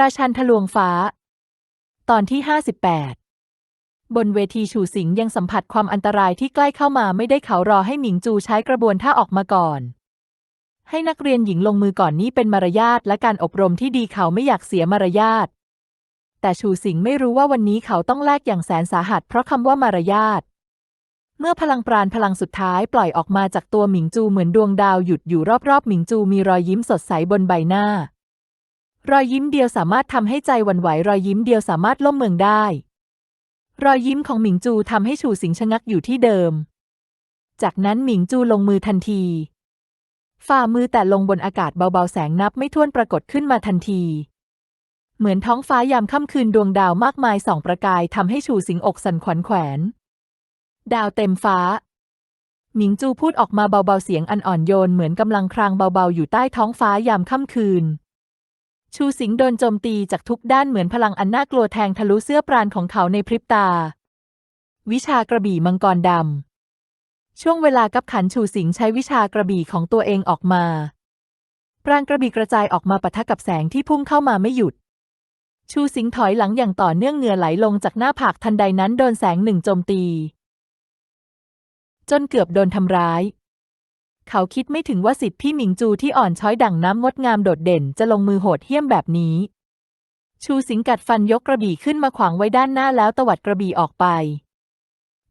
ราชันทะลวงฟ้า ตอนที่ 58 บนเวทีฉูสิงยังสัมผัสความอันตรายที่ใกล้เข้ามาไม่ได้เขารอให้หมิงจูใช้กระบวนท่าออกมาก่อน ให้นักเรียนหญิงลงมือก่อนนี้เป็นมารยาทและการอบรมที่ดีเขาไม่อยากเสียมารยาท แต่ฉูสิงไม่รู้ว่าวันนี้เขาต้องแลกอย่างแสนสาหัสเพราะคำว่ามารยาทเมื่อพลังปราณพลังสุดท้ายปล่อยออกมาจากตัวหมิงจูเหมือนดวงดาวหยุดอยู่รอบๆหมิงจูมีรอยยิ้มสดใสบนใบหน้า รอยยิ้มเดียวสามารถทำให้ใจหวั่นไหว รอยยิ้มเดียวสามารถล่มเมืองได้ รอยยิ้มของหมิงจูทำให้ฉูสิงชะงักอยู่ที่เดิม จากนั้นหมิงจูลงมือทันที ฝ่ามือแต่ลงบนอากาศเบาๆแสงนับไม่ถ้วนปรากฏขึ้นมาทันที เหมือนท้องฟ้ายามค่ำคืนดวงดาวมากมายส่องประกายทำให้ฉูสิงอกสั่นขวัญแขวน ดาวเต็มฟ้าหมิงจูพูดออกมาเบาๆเสียงอันอ่อนโยนเหมือนกำลังครางเบาๆอยู่ใต้ท้องฟ้ายามค่ำคืน ชูสิงห์โดนโจมตีจากทุกด้านเหมือนพลังอันน่ากลัวแทงทะลุเสื้อปราณของเขาในพริบตา วิชากระบี่มังกรดำ ช่วงเวลากับขันชูสิงห์ใช้วิชากระบี่ของตัวเองออกมา ปราณกระบี่กระจายออกมาปะทะกับแสงที่พุ่งเข้ามาไม่หยุด ชูสิงห์ถอยหลังอย่างต่อเนื่องเหงื่อไหลลงจากหน้าผากทันใดนั้นโดนแสงหนึ่งโจมตี จนเกือบโดนทำร้าย เขาคิดไม่ถึงว่าสิทธิ์พี่หมิงจูที่อ่อนช้อยดั่งน้ำงดงามโดดเด่นจะลงมือโหดเหี้ยมแบบนี้ ชูสิงกัดฟันยกกระบี่ขึ้นมาขวางไว้ด้านหน้าแล้วตวัดกระบี่ออกไป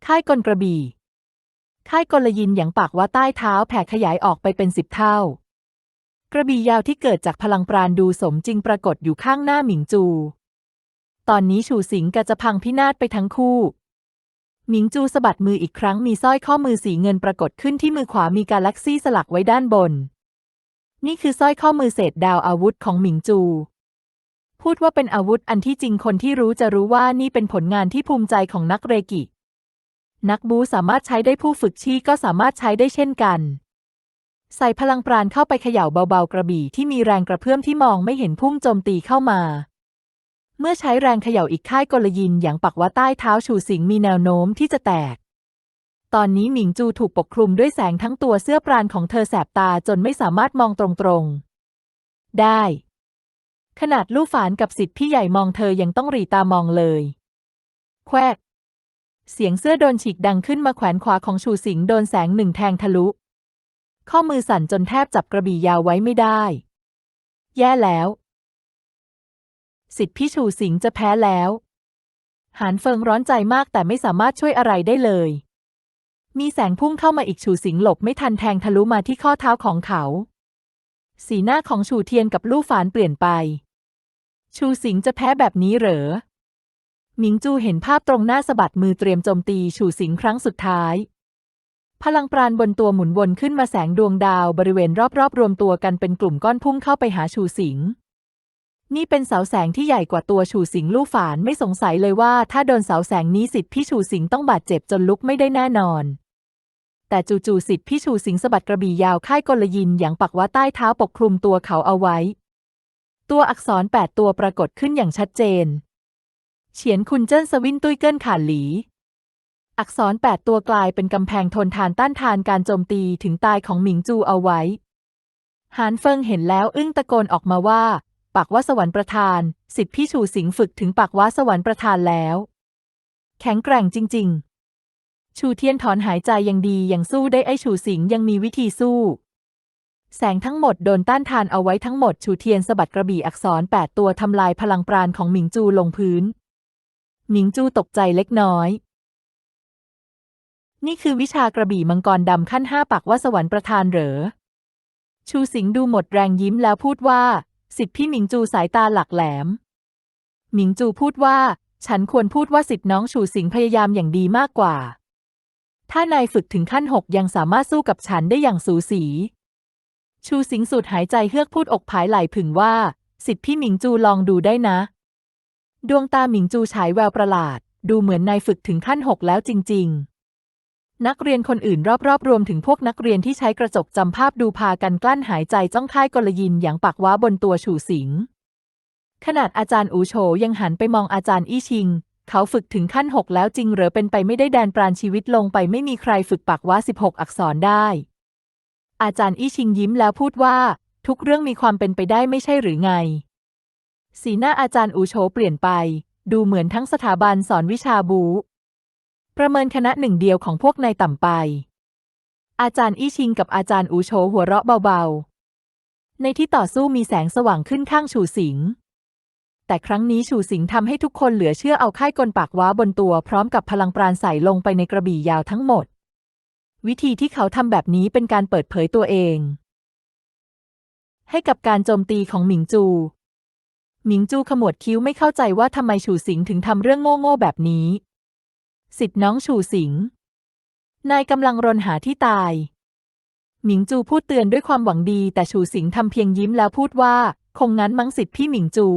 ค่ายกลกระบี่ ค่ายกลยินอย่างปากว่าใต้เท้าแผ่ขยายออกไปเป็นสิบเท่า กระบี่ยาวที่เกิดจากพลังปราณดูสมจริงปรากฏอยู่ข้างหน้าหมิงจู ตอนนี้ชูสิงกะจะพังพินาศไปทั้งคู่ หมิงจูสะบัดมืออีกครั้งมีสร้อยข้อมือสีเงินปรากฏขึ้นที่มือขวามีกาแล็กซี่สลักไว้ด้านบน นี่คือสร้อยข้อมือเศษดาวอาวุธของหมิงจู พูดว่าเป็นอาวุธอันที่จริงคนที่รู้จะรู้ว่านี่เป็นผลงานที่ภูมิใจของนักเรกิ นักบูสามารถใช้ได้ผู้ฝึกชี้ก็สามารถใช้ได้เช่นกัน ใส่พลังปราณเข้าไปเขย่าเบาๆกระบี่ที่มีแรงกระเพื่อมที่มองไม่เห็นพุ่งโจมตีเข้ามา เมื่อใช้แรงเขย่าอีกค่ายกลยินอย่างปักว่าใต้เท้าฉูสิงมีแนวโน้มที่จะแตก ตอนนี้หมิงจูถูกปกคลุมด้วยแสงทั้งตัวเสื้อปราณของเธอแสบตาจนไม่สามารถมองตรงๆ ได้ ขนาดลู่ฝานกับสิทธิ์พี่ใหญ่มองเธอยังต้องรีตามองเลย แควกเสียงเสื้อโดนฉีกดังขึ้นมาแขวนขวาของชูสิงโดนแสงหนึ่งแทงทะลุ ข้อมือสั่นจนแทบจับกระบี่ยาวไว้ไม่ได้ แย่แล้ว สิทธิ์พี่ชูสิงจะแพ้แล้ว หานเฟิงร้อนใจมากแต่ไม่สามารถช่วยอะไรได้เลย มีแสงพุ่งเข้ามาอีกชูสิงหลบไม่ทันแทงทะลุมาที่ข้อเท้าของเขา สีหน้าของชูเทียนกับลู่ฝานเปลี่ยนไป ชูสิงจะแพ้แบบนี้เหรอหมิงจูเห็นภาพตรงหน้าสะบัดมือเตรียมโจมตีชูสิงครั้งสุดท้าย พลังปราณบนตัวหมุนวนขึ้นมาแสงดวงดาวบริเวณรอบๆรวมตัวกันเป็นกลุ่มก้อนพุ่งเข้าไปหาชูสิง นี่เป็นเสาแสงที่ใหญ่กว่าตัวชูสิงลู่ฝานไม่สงสัยเลยว่าถ้าโดนเสาแสงนี้สิทธิ์พี่ชูสิงต้องบาดเจ็บจนลุกไม่ได้แน่นอน แต่จู่ๆสิทธิ์พี่ชูสิงสะบัดกระบี่ยาวค่ายกลยินอย่างปักว่าใต้เท้าปกคลุมตัวเขาเอาไว้ ตัวอักษรแปดตัวปรากฏขึ้นอย่างชัดเจน เฉียนคุณเจิ้นสวินตุ้ยเกิ้นข่านหลี อักษรแปดตัวกลายเป็นกำแพงทนทานต้านทานการโจมตีถึงตายของหมิงจูเอาไว้หานเฟิงเห็นแล้วอึ้งตะโกนออกมาว่า ปากว่าสวรรค์ประทาน สิทธิพี่ชูสิงฝึกถึงปากว่าสวรรค์ประทานแล้ว แข็งแกร่งจริง ๆ ชูเทียนถอนหายใจยังดียังสู้ได้ไอชูสิงยังมีวิธีสู้ แสงทั้งหมดโดนต้านทานเอาไว้ทั้งหมดชูเทียนสะบัดกระบี่อักษรแปดตัวทำลายพลังปราณของหมิงจูลงพื้น หมิงจูตกใจเล็กน้อย นี่คือวิชากระบี่มังกรดำขั้นห้าปักว่าสวรรค์ประทานเหรอชูสิงดูหมดแรงยิ้มแล้วพูดว่า สิทธิพี่หมิงจูสายตาหลักแหลม หมิงจูพูดว่า ฉันควรพูดว่าสิทธิน้องชูสิงพยายามอย่างดีมากกว่า ถ้านายฝึกถึงขั้นหกยังสามารถสู้กับฉันได้อย่างสูสี ชูสิงสูดหายใจเฮือกพูดอกผายไหลผึ่งว่า สิทธิพี่หมิงจูลองดูได้นะ ดวงตาหมิงจูฉายแววประหลาด ดูเหมือนนายฝึกถึงขั้นหกแล้วจริง ๆ นักเรียนคนอื่นรอบๆ รวมถึงพวกนักเรียนที่ใช้กระจกจำภาพดูพากันกลั้นหายใจจ้องค่ายกลยินอย่างปากว้าบนตัวฉูสิง ขนาดอาจารย์อูโฉยังหันไปมองอาจารย์อี้ชิง เขาฝึกถึงขั้นหกแล้วจริงหรือเป็นไปไม่ได้แดนปราณชีวิตลงไปไม่มีใครฝึกปากว้าสิบหกอักษรได้ อาจารย์อี้ชิงยิ้มแล้วพูดว่า ทุกเรื่องมีความเป็นไปได้ไม่ใช่หรือไง สีหน้าอาจารย์อูโฉเปลี่ยนไป ดูเหมือนทั้งสถาบันสอนวิชาบู ประเมินคณะหนึ่งเดียวของพวกนายต่ำไป อาจารย์อี้ชิงกับอาจารย์อูโฉหัวเราะเบาๆ ในที่ต่อสู้มีแสงสว่างขึ้นข้างฉูสิง แต่ครั้งนี้ฉูสิงทำให้ทุกคนเหลือเชื่อเอาค่ายกลปากว้าบนตัว พร้อมกับพลังปราณใส่ลงไปในกระบี่ยาวทั้งหมด วิธีที่เขาทำแบบนี้เป็นการเปิดเผยตัวเอง ให้กับการโจมตีของหมิงจูหมิงจูขมวดคิ้วไม่เข้าใจว่าทำไมฉูสิงถึงทำเรื่องโง่ๆแบบนี้ สิทธิ์น้องฉูสิงนายกำลังรนหาที่ตาย หมิงจูพูดเตือนด้วยความหวังดี แต่ฉูสิงทำเพียงยิ้มแล้วพูดว่า คงงั้นมั้งสิทธิ์พี่หมิงจู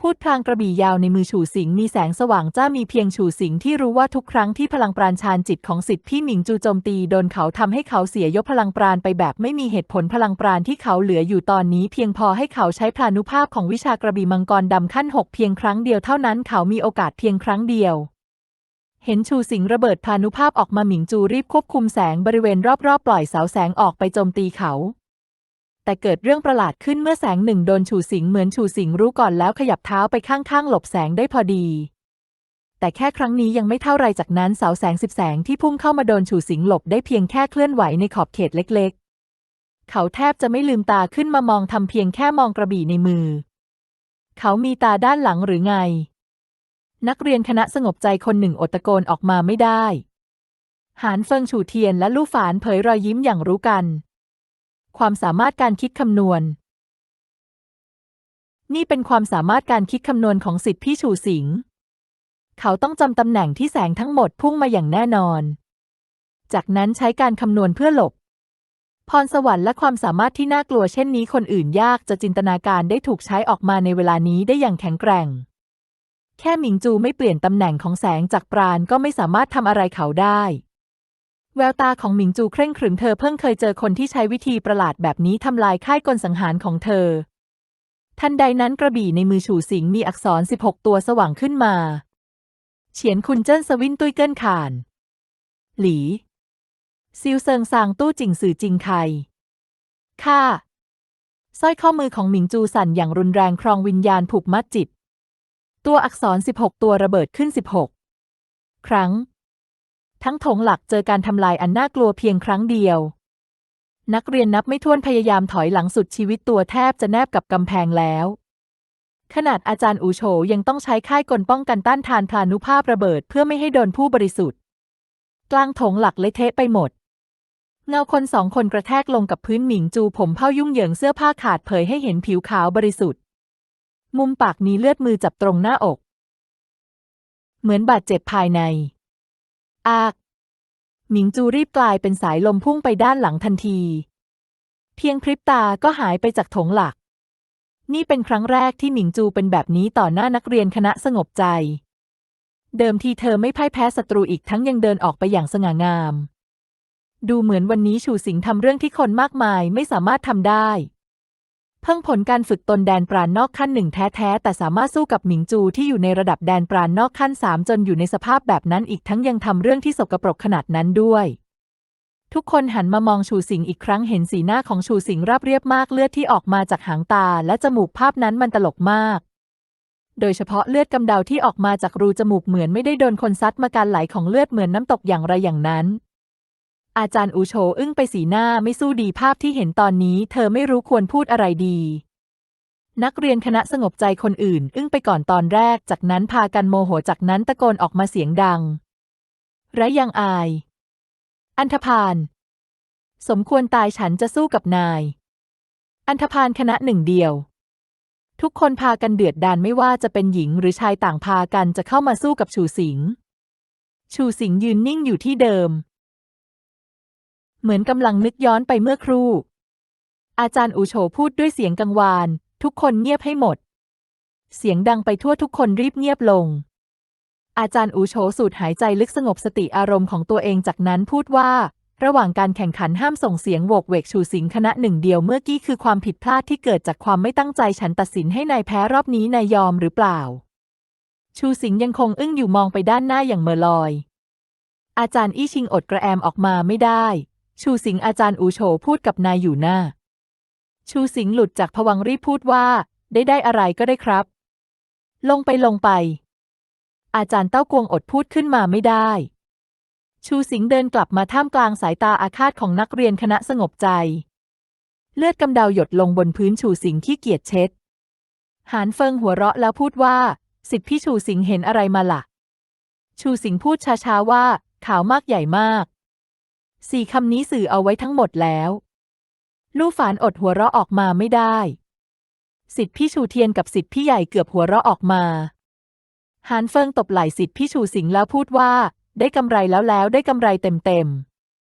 พูดพลางกระบี่ยาวในมือฉูสิงมีแสงสว่างจ้ามีเพียงฉูสิงที่รู้ว่าทุกครั้งที่พลังปราณชานจิตของสิทธิ์พี่หมิงจูโจมตีโดนเขาทำให้เขาเสียยกพลังปราณไปแบบไม่มีเหตุผลพลังปราณที่เขาเหลืออยู่ตอนนี้ เพียงพอให้เขาใช้พลานุภาพของวิชากระบี่มังกรดำขั้นหกเพียงครั้งเดียวเท่านั้นเขามีโอกาสเพียงครั้งเดียว เห็นชูสิงระเบิดพานุภาพออกมาหมิงจูรีบควบคุมแสงบริเวณรอบๆ ปล่อยเสาแสงออกไปโจมตีเขา แต่เกิดเรื่องประหลาดขึ้นเมื่อแสงหนึ่งโดนชูสิงเหมือนชูสิงรู้ก่อนแล้วขยับเท้าไปข้างๆ หลบแสงได้พอดี แต่แค่ครั้งนี้ยังไม่เท่าไรจากนั้นเสาแสงสิบแสงที่พุ่งเข้ามาโดนชูสิงหลบได้เพียงแค่เคลื่อนไหวในขอบเขตเล็ก ๆ เขาแทบจะไม่ลืมตาขึ้นมามองทำเพียงแค่มองกระบี่ในมือ เขามีตาด้านหลังหรือไง นักเรียนคณะสงบใจคนหนึ่งอดตะโกนออกมาไม่ได้ หานเฟิงฉูเทียนและลู่ฝานเผยรอยยิ้มอย่างรู้กัน ความสามารถการคิดคำนวณ นี่เป็นความสามารถการคิดคำนวณของสิทธิพี่ฉูสิงเขาต้องจำตำแหน่งที่แสงทั้งหมดพุ่งมาอย่างแน่นอน จากนั้นใช้การคำนวณเพื่อหลบ พรสวรรค์และความสามารถที่น่ากลัวเช่นนี้คนอื่นยากจะจินตนาการได้ถูกใช้ออกมาในเวลานี้ได้อย่างแข็งแกร่ง แค่หมิงจูไม่เปลี่ยนตำแหน่งของแสงจากปราณก็ไม่สามารถทำอะไรเขาได้ แววตาของหมิงจูเคร่งขรึมเธอเพิ่งเคยเจอคนที่ใช้วิธีประหลาดแบบนี้ทำลายค่ายกลสังหารของเธอ ทันใดนั้นกระบี่ในมือฉูสิงมีอักษร 16 ตัวสว่างขึ้นมา เฉียนคุนเจิ้นสวินตุ้ยเกิ้นขาน หลี ซิวเซิงซางตู้จิงสื่อจิงไคค่าสร้อยข้อมือของหมิงจูสั่นอย่างรุนแรงครองวิญญาณผูกมัดจิต ตัวอักษร 16 ตัวระเบิดขึ้น 16 ครั้ง ทั้งถงหลักเจอการทำลายอันน่ากลัวเพียงครั้งเดียว นักเรียนนับไม่ถ้วนพยายามถอยหลังสุดชีวิตตัวแทบจะแนบกับกำแพงแล้ว ขนาดอาจารย์อูโฉยังต้องใช้ค่ายกลป้องกันต้านทานพลานุภาพระเบิดเพื่อไม่ให้โดนผู้บริสุทธิ์ กลางถงหลักเละเทะไปหมดเงาคนสองคนกระแทกลงกับพื้นหมิงจูผมเผ้ายุ่งเหยิงเสื้อผ้าขาดเผยให้เห็นผิวขาวบริสุทธิ์ มุมปากมีเลือดมือจับตรงหน้าอก เหมือนบาดเจ็บภายใน อาก หมิงจูรีบกลายเป็นสายลมพุ่งไปด้านหลังทันที เพียงพริบตาก็หายไปจากถงหลัก นี่เป็นครั้งแรกที่หมิงจูเป็นแบบนี้ต่อหน้านักเรียนคณะสงบใจ เดิมทีเธอไม่พ่ายแพ้ศัตรูอีกทั้งยังเดินออกไปอย่างสง่างาม ดูเหมือนวันนี้ชูสิงทำเรื่องที่คนมากมายไม่สามารถทำได้ เพิ่งผลการฝึกตนแดนปราณนอกขั้นหนึ่งแท้ๆแต่สามารถสู้กับหมิงจูที่อยู่ในระดับแดนปราณนอกขั้นสามจนอยู่ในสภาพแบบนั้นอีกทั้งยังทำเรื่องที่สกปรกขนาดนั้นด้วย ทุกคนหันมามองชูสิงอีกครั้งเห็นสีหน้าของชูสิงราบเรียบมากเลือดที่ออกมาจากหางตาและจมูกภาพนั้นมันตลกมาก โดยเฉพาะเลือดกำเดาที่ออกมาจากรูจมูกเหมือนไม่ได้โดนคนซัดมาการไหลของเลือดเหมือนน้ำตกอย่างไรอย่างนั้น อาจารย์อูโฉอึ้งไปสีหน้าไม่สู้ดีภาพที่เห็นตอนนี้ เธอไม่รู้ควรพูดอะไรดี นักเรียนคณะสงบใจคนอื่น อึ้งไปก่อนตอนแรก จากนั้นพากันโมโหจากนั้นตะโกนออกมาเสียงดังและยังอาย อันธพาลสมควรตายฉันจะสู้กับนาย อันธพาลคณะหนึ่งเดียว ทุกคนพากันเดือดดานไม่ว่าจะเป็นหญิงหรือชายต่างพากันจะเข้ามาสู้กับชูสิง ชูสิงยืนนิ่งอยู่ที่เดิม เหมือนกำลังนึกย้อนไปเมื่อครู่ อาจารย์อูโฉพูดด้วยเสียงกังวาน ทุกคนเงียบให้หมด เสียงดังไปทั่วทุกคนรีบเงียบลง อาจารย์อูโฉสูดหายใจลึกสงบสติอารมณ์ของตัวเองจากนั้นพูดว่า ระหว่างการแข่งขันห้ามส่งเสียงโวกเวกชูสิงคณะหนึ่งเดียวเมื่อกี้คือความผิดพลาดที่เกิดจากความไม่ตั้งใจฉันตัดสินให้นายแพ้รอบนี้นายยอมหรือเปล่า ชูสิงยังคงอึ้งอยู่มองไปด้านหน้าอย่างเมอลอย อาจารย์อี้ชิงอดกระแอมออกมาไม่ได้ ชูสิงอาจารย์อูโฉพูดกับนายอยู่หน้า ชูสิงหลุดจากผวังรีบพูดว่า ได้ได้อะไรก็ได้ครับ ลงไปลงไป อาจารย์เต้ากวงอดพูดขึ้นมาไม่ได้ ชูสิงเดินกลับมาท่ามกลางสายตาอาฆาตของนักเรียนคณะสงบใจ เลือดกำเดาหยดลงบนพื้นชูสิงห์ขี้เกียจเช็ด หานเฟิงหัวเราะแล้วพูดว่า สิทธิพี่ชูสิงเห็นอะไรมาล่ะ ชูสิงพูดช้าๆว่าขาวมากใหญ่มาก สี่คำนี้สื่อเอาไว้ทั้งหมดแล้ว ลู่ฝานอดหัวเราะออกมาไม่ได้ สิทธิพี่ชูเทียนกับสิทธิพี่ใหญ่เกือบหัวเราะออกมาหานเฟิงตบไหล่สิทธิพี่ชูสิงแล้วพูดว่า ได้กำไรแล้วแล้วได้กำไรเต็ม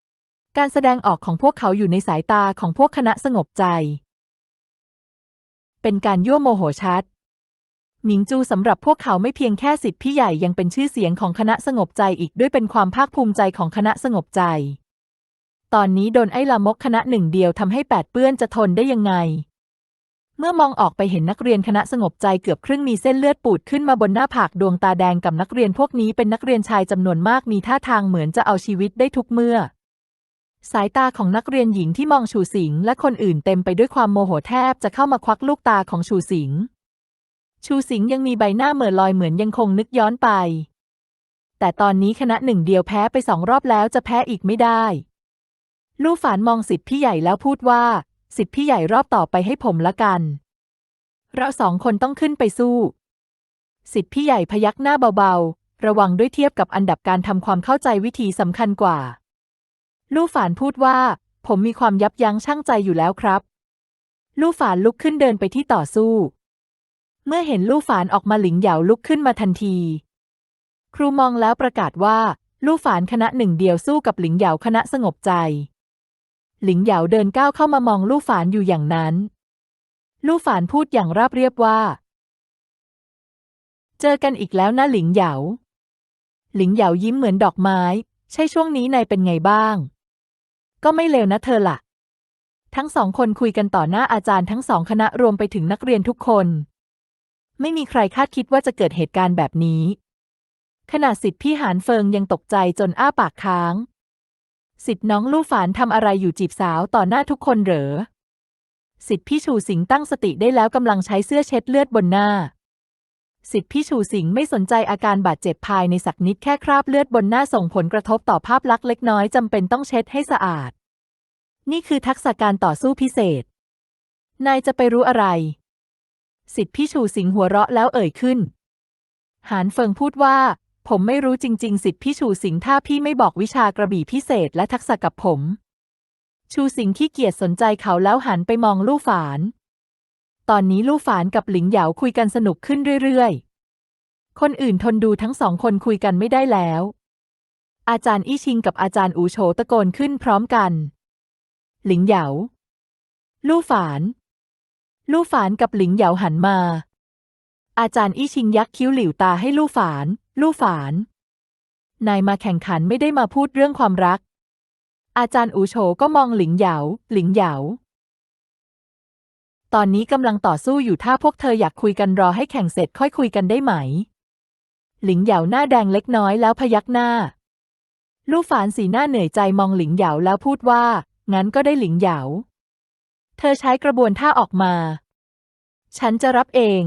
ๆการแสดงออกของพวกเขาอยู่ในสายตาของพวกคณะสงบใจ เป็นการยั่วโมโหชัดหมิงจูสำหรับพวกเขาไม่เพียงแค่สิทธิพี่ใหญ่ยังเป็นชื่อเสียงของคณะสงบใจอีกด้วยเป็นความภาคภูมิใจของคณะสงบใจ ตอนนี้โดนไอ้ลามกคณะหนึ่งเดียวทำให้แปดเปื้อนจะทนได้ยังไง เมื่อมองออกไปเห็นนักเรียนคณะสงบใจเกือบครึ่งมีเส้นเลือดปูดขึ้นมาบนหน้าผากดวงตาแดงกับนักเรียนพวกนี้เป็นนักเรียนชายจำนวนมากมีท่าทางเหมือนจะเอาชีวิตได้ทุกเมื่อ สายตาของนักเรียนหญิงที่มองชูสิงและคนอื่นเต็มไปด้วยความโมโหแทบจะเข้ามาควักลูกตาของชูสิงชูสิงยังมีใบหน้าเหม่อลอยเหมือนยังคงนึกย้อนไป แต่ตอนนี้คณะหนึ่งเดียวแพ้ไปสองรอบแล้วจะแพ้อีกไม่ได้ ลู่ฝานมองสิทธิพี่ใหญ่แล้วพูดว่า สิทธิพี่ใหญ่รอบต่อไปให้ผมละกัน เราสองคนต้องขึ้นไปสู้ สิทธิพี่ใหญ่พยักหน้าเบาๆ ระวังด้วยเทียบกับอันดับการทำความเข้าใจวิธีสำคัญกว่า ลู่ฝานพูดว่า ผมมีความยับยั้งชั่งใจอยู่แล้วครับ ลู่ฝานลุกขึ้นเดินไปที่ต่อสู้ เมื่อเห็นลู่ฝานออกมาหลิงเหยาลุกขึ้นมาทันที ครูมองแล้วประกาศว่า ลู่ฝานคณะหนึ่งเดียวสู้กับหลิงเหยาคณะสงบใจ หลิงเหยาเดินก้าวเข้ามามองลู่ฝานอยู่อย่างนั้น ลู่ฝานพูดอย่างราบเรียบว่า เจอกันอีกแล้วนะหลิงเหยา หลิงเหยายิ้มเหมือนดอกไม้ ใช่ช่วงนี้นายเป็นไงบ้าง ก็ไม่เลวนะเธอละ่ะ ทั้งสองคนคุยกันต่อหน้าอาจารย์ทั้งสองคณะรวมไปถึงนักเรียนทุกคน ไม่มีใครคาดคิดว่าจะเกิดเหตุการณ์แบบนี้ขณะสิทธิพี่หานเฟิงยังตกใจจนอ้าปากค้าง สิทธิ์น้องลู่ฝานทำอะไรอยู่จีบสาวต่อหน้าทุกคนเหรอ สิทธิ์พี่ชูสิงตั้งสติได้แล้วกำลังใช้เสื้อเช็ดเลือดบนหน้า สิทธิ์พี่ชูสิงไม่สนใจอาการบาดเจ็บภายในสักนิดแค่คราบเลือดบนหน้าส่งผลกระทบต่อภาพลักษณ์เล็กน้อยจำเป็นต้องเช็ดให้สะอาด นี่คือทักษะการต่อสู้พิเศษ นายจะไปรู้อะไร สิทธิ์พี่ชูสิงหัวเราะแล้วเอ่ยขึ้น หานเฟิงพูดว่า ผมไม่รู้จริง ๆ สิทธิพี่ชูสิงถ้าพี่ไม่บอกวิชากระบี่พิเศษและทักษะกับผม ชูสิงขี้เกียจสนใจเขาแล้วหันไปมองลู่ฝาน ตอนนี้ลู่ฝานกับหลิงเหยาคุยกันสนุกขึ้นเรื่อยๆ คนอื่นทนดูทั้งสองคนคุยกันไม่ได้แล้ว อาจารย์อี้ชิงกับอาจารย์อูโฉตะโกนขึ้นพร้อมกัน หลิงเหยา ลู่ฝาน ลู่ฝานกับหลิงเหยาหันมา อาจารย์อี้ชิงยักคิ้วหลิวตาให้ลู่ฝาน ลู่ฝาน นายมาแข่งขันไม่ได้มาพูดเรื่องความรัก อาจารย์อูโฉก็มองหลิงเหยา หลิงเหยา ตอนนี้กำลังต่อสู้อยู่ถ้าพวกเธออยากคุยกันรอให้แข่งเสร็จค่อยคุยกันได้ไหม หลิงเหยาหน้าแดงเล็กน้อยแล้วพยักหน้า ลู่ฝานสีหน้าเหนื่อยใจมองหลิงเหยาแล้วพูดว่า งั้นก็ได้หลิงเหยา เธอใช้กระบวนท่าออกมา ฉันจะรับเอง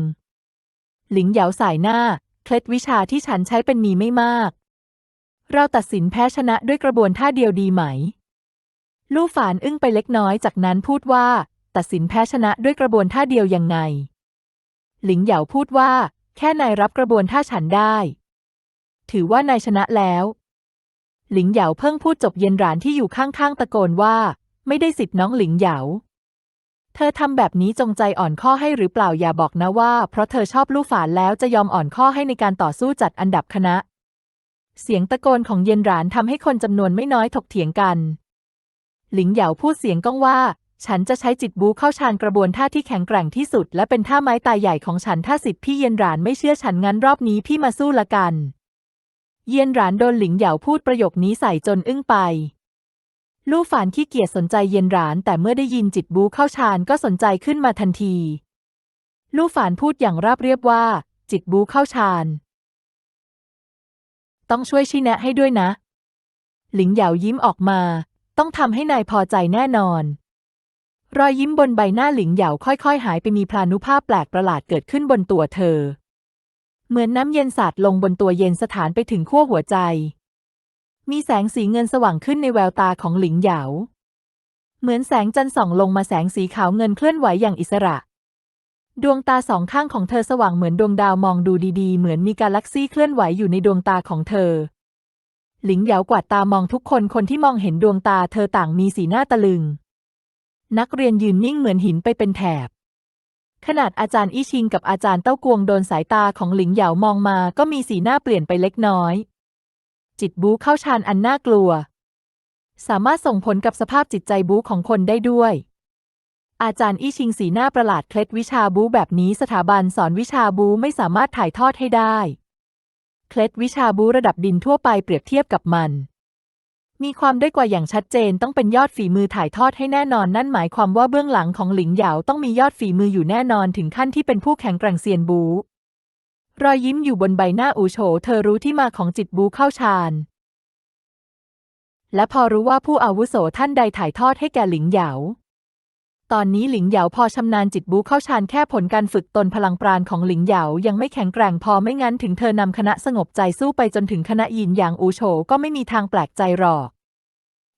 หลิงเหยาสายหน้า เคล็ดวิชาที่ฉันใช้เป็นมีไม่มาก เราตัดสินแพ้ชนะด้วยกระบวนท่าเดียวดีไหม ลู่ฝานอึ้งไปเล็กน้อยจากนั้นพูดว่า ตัดสินแพ้ชนะด้วยกระบวนท่าเดียวยังไง หลิงเหยาพูดว่า แค่นายรับกระบวนท่าฉันได้ ถือว่านายชนะแล้ว หลิงเหยาเพิ่งพูดจบเย็นหรานที่อยู่ข้างๆตะโกนว่า ไม่ได้สิทธิ์น้องหลิงเหยา เธอทำแบบนี้จงใจอ่อนข้อให้หรือเปล่าอย่าบอกนะว่า เพราะเธอชอบลู่ฝานแล้วจะยอมอ่อนข้อให้ในการต่อสู้จัดอันดับคณะ เสียงตะโกนของเย็นหรานทำให้คนจำนวนไม่น้อยถกเถียงกัน หลิงเหยาพูดเสียงก้องว่า ฉันจะใช้จิตบูเข้าฌานกระบวนท่าที่แข็งแกร่งที่สุด และเป็นท่าไม้ตายใหญ่ของฉันถ้าสิทธิ์พี่เย็นหรานไม่เชื่อฉันงั้นรอบนี้พี่มาสู้ละกัน เย็นหรานโดนหลิงเหยาพูดประโยคนี้ใส่จนอึ้งไป ลู่ฝานขี้เกียจสนใจเย็นหราน แต่เมื่อได้ยินจิตบูเข้าฌานก็สนใจขึ้นมาทันที ลู่ฝานพูดอย่างราบเรียบว่า จิตบูเข้าฌาน ต้องช่วยชี้แนะให้ด้วยนะ หลิงเหยายิ้มออกมา ต้องทำให้นายพอใจแน่นอน รอยยิ้มบนใบหน้าหลิงเหยาค่อยๆ หายไปมีพลานุภาพแปลกประหลาดเกิดขึ้นบนตัวเธอ เหมือนน้ำเย็นสาดลงบนตัวเย็นสถานไปถึงขั้วหัวใจ มีแสงสีเงินสว่างขึ้นในแววตาของหลิงเหยา เหมือนแสงจันทร์ส่องลงมาแสงสีขาวเงินเคลื่อนไหวอย่างอิสระ ดวงตาสองข้างของเธอสว่างเหมือนดวงดาวมองดูดีๆ เหมือนมีกาแล็กซี่เคลื่อนไหวอยู่ในดวงตาของเธอ หลิงเหยากวาดตามองทุกคนคนที่มองเห็นดวงตาเธอต่างมีสีหน้าตะลึง นักเรียนยืนนิ่งเหมือนหินไปเป็นแถบขนาดอาจารย์อี้ชิงกับอาจารย์เต้ากวงโดนสายตาของหลิงเหยามองมาก็มีสีหน้าเปลี่ยนไปเล็กน้อย จิตบูเข้าฌานอันน่ากลัว สามารถส่งผลกับสภาพจิตใจบูของคนได้ด้วย อาจารย์อี้ชิงสีหน้าประหลาดเคล็ดวิชาบูแบบนี้สถาบันสอนวิชาบูไม่สามารถถ่ายทอดให้ได้ เคล็ดวิชาบูระดับดินทั่วไปเปรียบเทียบกับมันมีความได้กว่าอย่างชัดเจนต้องเป็นยอดฝีมือถ่ายทอดให้แน่นอนนั่นหมายความว่าเบื้องหลังของหลิงเหยาต้องมียอดฝีมืออยู่แน่นอนถึงขั้นที่เป็นผู้แข็งแกร่งเซียนบู รอยยิ้มอยู่บนใบหน้าอูโฉเธอรู้ที่มาของจิตบูเข้าฌานและพอรู้ว่าผู้อาวุโสท่านใดถ่ายทอดให้แก่หลิงเหยา ตอนนี้หลิงเหยาพอชำนาญจิตบูเข้าฌานแค่ผลการฝึกตนพลังปราณของหลิงเหยายังไม่แข็งแกร่งพอไม่งั้นถึงเธอนำคณะสงบใจสู้ไปจนถึงคณะยินอย่างอูโฉก็ไม่มีทางแปลกใจหรอก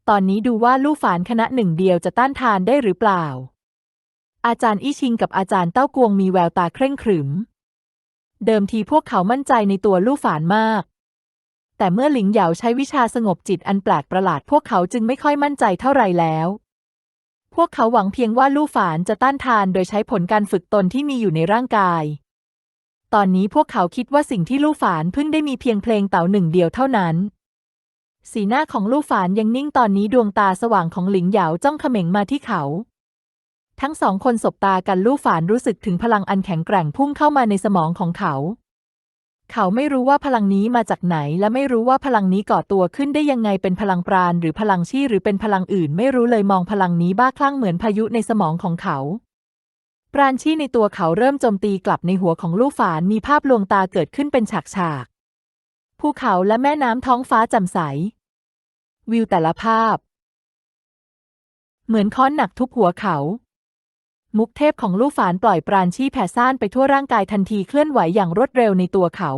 ตอนนี้ดูว่าลู่ฝานคณะหนึ่งเดียวจะต้านทานได้หรือเปล่า อาจารย์อี้ชิงกับอาจารย์เต้ากวงมีแววตาเคร่งขรึม เดิมทีพวกเขามั่นใจในตัวลู่ฝานมาก แต่เมื่อหลิงเหยาใช้วิชาสงบจิตอันแปลกประหลาด พวกเขาจึงไม่ค่อยมั่นใจเท่าไรแล้ว พวกเขาหวังเพียงว่าลู่ฝานจะต้านทานโดยใช้ผลการฝึกตนที่มีอยู่ในร่างกาย ตอนนี้พวกเขาคิดว่าสิ่งที่ลู่ฝานเพิ่งได้มีเพียงเพลงเต่าหนึ่งเดียวเท่านั้น สีหน้าของลู่ฝานยังนิ่งตอนนี้ดวงตาสว่างของหลิงเหยาจ้องเขม็งมาที่เขา ทั้งสองคนสบตากันลู่ฝานรู้สึกถึงพลังอันแข็งแกร่งพุ่งเข้ามาในสมองของเขา เขาไม่รู้ว่าพลังนี้มาจากไหน และไม่รู้ว่าพลังนี้ก่อตัวขึ้นได้ยังไงเป็นพลังปราณหรือพลังชี่หรือเป็นพลังอื่น ไม่รู้เลยมองพลังนี้บ้าคลั่งเหมือนพายุในสมองของเขาปราณชี่ในตัวเขาเริ่มโจมตีกลับในหัวของลู่ฝานมีภาพลวงตาเกิดขึ้นเป็นฉากๆภูเขาและแม่น้ำท้องฟ้าแจ่มใส วิวแต่ละภาพ เหมือนค้อนหนักทุบหัวเขา มุกเทพของลู่ฝานปล่อยปราณชี่แผ่ซ่านไปทั่วร่างกายทันทีเคลื่อนไหวอย่างรวดเร็วในตัวเขา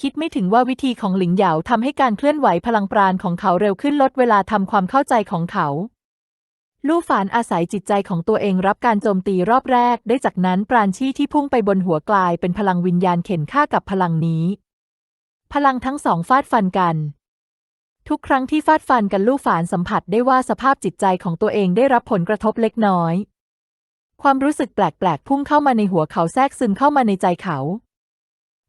คิดไม่ถึงว่าวิธีของหลิงเหยาทำให้การเคลื่อนไหวพลังปราณของเขาเร็วขึ้นลดเวลาทำความเข้าใจของเขา ลู่ฝานอาศัยจิตใจของตัวเองรับการโจมตีรอบแรก ได้จากนั้นปราณชี่ที่พุ่งไปบนหัวกลายเป็นพลังวิญญาณเข็นฆ่ากับพลังนี้ พลังทั้งสองฟาดฟันกันทุกครั้งที่ฟาดฟันกันลู่ฝานสัมผัสได้ว่าสภาพจิตใจของตัวเองได้รับผลกระทบเล็กน้อย ความรู้สึกแปลกๆพุ่งเข้ามาในหัวเขาแทรกซึมเข้ามาในใจเขา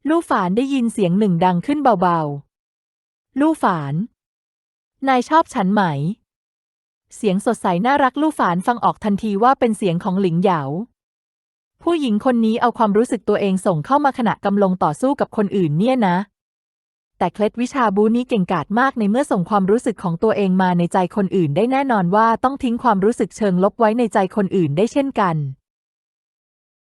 ลู่ฝานได้ยินเสียงหนึ่งดังขึ้นเบาๆ ลู่ฝาน นายชอบฉันไหม เสียงสดใสน่ารักลู่ฝานฟังออกทันทีว่าเป็นเสียงของหลิงเหยา ผู้หญิงคนนี้เอาความรู้สึกตัวเองส่งเข้ามาขณะกำลังต่อสู้กับคนอื่นเนี่ยนะ แต่เคล็ดวิชาบูนี้เก่งกาจมากในเมื่อส่งความรู้สึกของตัวเองมาในใจคนอื่นได้แน่นอนว่าต้องทิ้งความรู้สึกเชิงลบไว้ในใจคนอื่นได้เช่นกัน